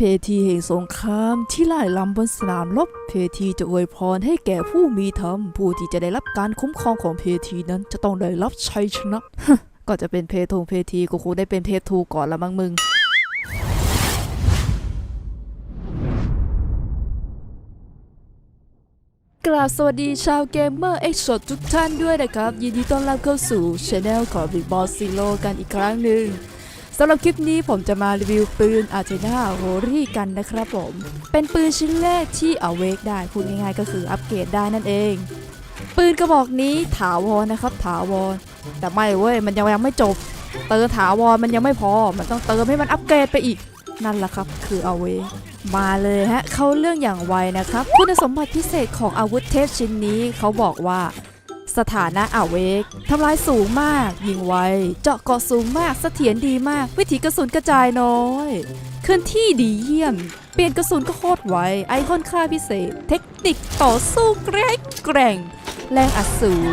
เพทีแห่งสงครามที่ไล่ลำบนสนามรบ เพทีจะอวยพรให้แก่ผู้มีธรรม ผู้ที่จะได้รับการคุ้มครองของเพทีนั้นจะต้องได้รับชัยชนะ ก็จะเป็นเพทงเพทีกูคงได้เป็นเพทูก่อนละมั้งมึงกราบสวัสดีชาวเกมเมอร์เอ็กซ์ทุกท่านด้วยนะครับ ยินดีต้อนรับเข้าสู่ช anel ของ Big Boss Zero กันอีกครั้งหนึ่ง สำหรับคลิปนี้ผมจะมารีวิวปืนอาร์เจนาโฮรี่กันนะครับผม เป็นปืนชิ้นแรกที่เอาเวกได้พูดง่ายๆก็คืออัปเกรดได้นั่นเอง ปืนกระบอกนี้ถาวรนะครับ ถาวร แต่ไม่เว้ยมันยังยังไม่จบ เติมถาวรมันยังไม่พอ มันต้องเติมให้มันอัปเกรดไปอีกนั่นแหละครับ คือเอาเวกมาเลยฮะ เข้าเรื่องอย่างไวนะครับ คุณสมบัติพิเศษของอาวุธเทพชิ้นนี้เขาบอกว่า สถานะอาเวกทำลายสูงมาก ยิงไว เจาะเกาะสูงมากเสถียรดีมาก วิถีกระสุนกระจายน้อยเคลื่อนที่ดีเยี่ยม เปลี่ยนกระสุนก็โคตรไว ไอคอนค่าพิเศษ เทคนิคต่อสู้แกร่งแกร่ง แรงอัดสูง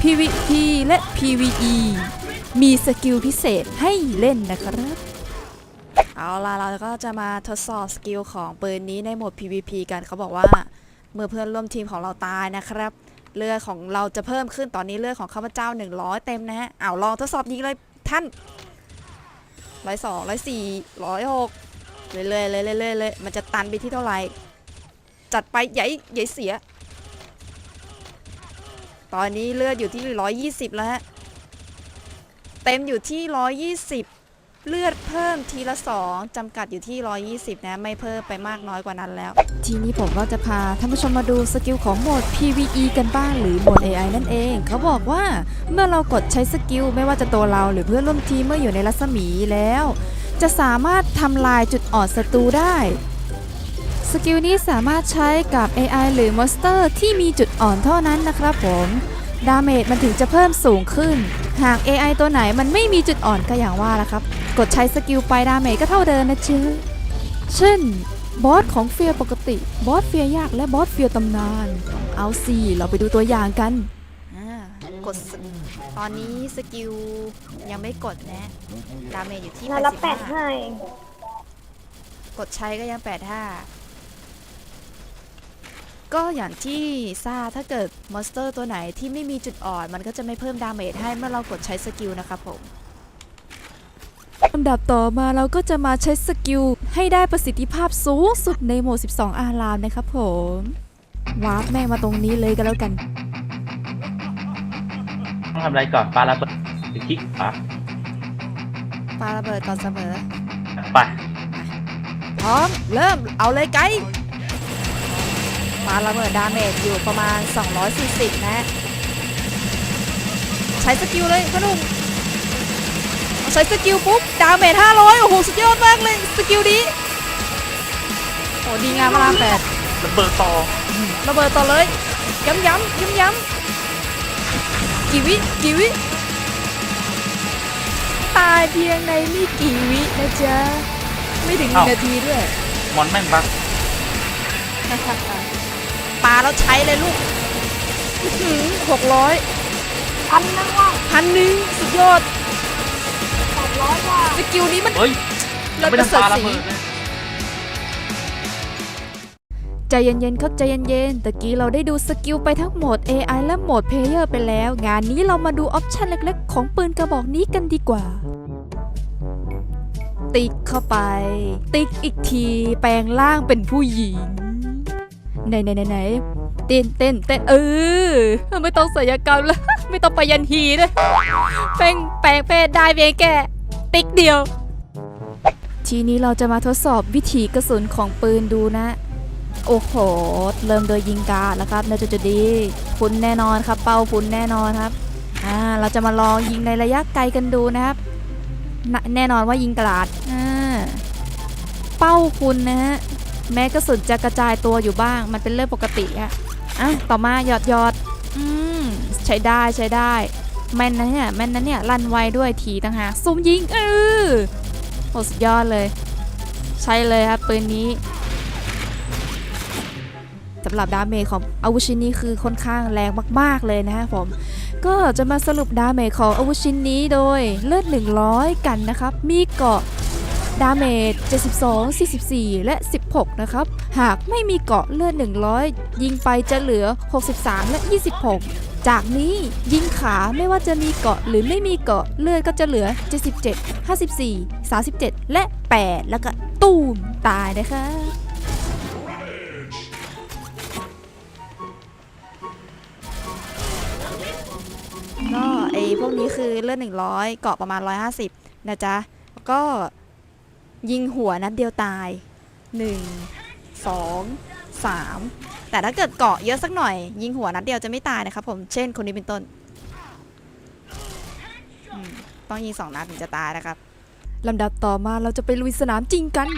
PVP และ PVE มีสกิลพิเศษให้เล่นนะครับเอาล่ะเราก็จะมาทดสอบสกิลของปืนนี้ในโหมด PVP กันเขาบอกว่า เมื่อเพื่อนร่วมทีมของเราตายนะครับ เลือดของเราจะเพิ่มขึ้นตอนนี้เลือดของข้าพเจ้า 100 เต็มนะฮะเอาลองทดสอบยิงเลยท่านร้อยสองร้อยสี่ร้อยหกเรื่อยๆเลยเรื่อยๆเลยมันจะตันไปที่เท่าไหร่ จัดไปใหญ่ใหญ่เสีย ตอนนี้เลือดอยู่ที่120แล้วฮะ เต็มอยู่ที่120 เลือดเพิ่มทีละ 2จำกัดอยู่ที่ 120 นะ ไม่เพิ่มไปมากน้อยกว่านั้นแล้ว ทีนี้ผมก็จะพาท่านผู้ชมมาดูสกิลของโหมด PVE กันบ้างหรือโหมด AI นั่นเอง เขาบอกว่าเมื่อเรากดใช้สกิลไม่ว่าจะตัวเราหรือเพื่อนร่วมทีมเมื่ออยู่ในรัศมีแล้ว จะสามารถทำลายจุดอ่อนศัตรูได้สกิลนี้สามารถใช้กับ AI หรือมอนสเตอร์ที่มีจุดอ่อนเท่านั้นนะครับผม ดาเมจมันถึงจะเพิ่มสูงขึ้น หาก AI ตัวไหนมันไม่มีจุดอ่อนก็อย่างว่าละครับ กดใช้สกิลไปดาเมจก็เท่าเดิมนะเชื่อเช่นบอสของเฟียร์ปกติ บอสเฟียร์ยากและบอสเฟียร์ตำนาน เอาสิเราไปดูตัวอย่างกันกดตอนนี้สกิลยังไม่กดนะ ดาเมจอยู่ที่งานละแปดให้กดใช้ก็ยังแปดห้าก็อย่างที่ทราบถ้าเกิดมอนสเตอร์ตัวไหนที่ไม่มีจุดอ่อน มันก็จะไม่เพิ่มดาเมจให้เมื่อเรากดใช้สกิลนะครับผม ลำดับต่อมาเราก็จะมาใช้สกิลให้ได้ประสิทธิภาพสูงสุดในโหมด 12 อารามนะครับผมวาร์ปแม่งมาตรงนี้เลยก็แล้วกัน ต้องทำอะไรก่อนปาระเบิดหรือคลิกขวาปาระเบิดก่อนเสมอ ไปพร้อม เริ่มเอาเลยไกด์ปาระเบิดดาเมจอยู่ประมาณ 240 นะ ใช้สกิลเลยพ่อหนุ่ม ใช้สกิลปุ๊บดาเมจ500 โอ้โห สุดยอดมากเลย สกิลนี้ โอ้ดีงามพระรามแปดระเบิดต่อระเบิดต่อเลย ย้ำย้ำย้ำย้ำกี่วิกี่วิ ตายเพียงในไม่กี่วินะจ๊ะ ไม่ถึงหนึ่งนาทีด้วยมอนแม่งบักปลาแล้วใช้เลยลูกหกร้อยพันนึงว่าพันหนึ่งสุดยอดแปด ร้อยว่าสกิลนี้มันเฮ้ยเลิศไม่ปต้อระงเสริฐปาระสีเบิดเลยใจเย็นๆครับใจเย็นๆตะกี้เราได้ดูสกิลไปทั้งโหมด AI และโหมด Player ไปแล้ว งานนี้เรามาดูออปชันเล็กๆ ของปืนกระบอกนี้กันดีกว่า ติ๊กเข้าไป ติ๊กอีกที แปลงร่างเป็นผู้หญิงไหนไหนไหนไหนเต้นเต้นเต้นเออ ไม่ต้องศัลยกรรมแล้ว ไม่ต้องไปยันฮีนะแปลงแปลงเพศได้เพียงแค่ ติ๊กเดียว ทีนี้เราจะมาทดสอบวิถีกระสุนของปืนดูนะ โอ้โห เริ่มโดยยิงกาดแล้วครับในจุดจุดดีพุนแน่นอนครับ เป้าพุนแน่นอนครับ อ่า เราจะมาลองยิงในระยะไกลกันดูนะครับ แน่นอนว่ายิงกราดอ่าเป้าคุณนะฮะ แม้กระสุนจะกระจายตัวอยู่บ้าง มันเป็นเรื่องปกติอะอะ ต่อมาหยอดหยอดอืม ใช้ได้ใช้ได้ แม่นนะเนี่ยแม่นนะเนี่ยลั่นไวด้วยทีต่างหากซูมยิงเออโหสุดยอดเลย ใช้เลยครับปืนนี้สำหรับดาเมจของอาวุธชิ้นนี้คือค่อนข้างแรงมาก ๆ เลยนะครับผม ก็จะมาสรุปดาเมจของอาวุธชิ้นนี้โดยเลือด 100 กันนะครับ มีเกาะดาเมจ 72 44 และ 16 นะครับ หากไม่มีเกาะเลือด 100 ยิงไปจะเหลือ 63 และ 26 จากนี้ยิงขาไม่ว่าจะมีเกาะหรือไม่มีเกาะเลือดก็จะเหลือ 77 54 37 และ 8 แล้วก็ตูมตายนะคะก็ไอพวกนี้คือเลือด100 เกาะประมาณ 150 นะจ๊ะ แล้วก็ยิงหัวนัดเดียวตาย 1 2 3 แต่ถ้าเกิดเกาะเยอะสักหน่อย ยิงหัวนัดเดียวจะไม่ตายนะครับผมเช่นคนนี้เป็นต้นต้องยิงสองนัดถึงจะตายนะครับลำดับต่อมาเราจะไปลุยสนามจริงกัน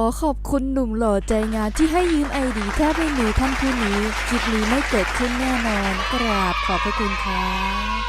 อขอบคุณหนุ่มหล่อใจงานที่ให้ยืมไอดีแทบไม่มีท่านผู้นี้คลิปนี้ไม่เกิดขึ้นแน่นอน กราบขอบพระคุณครับ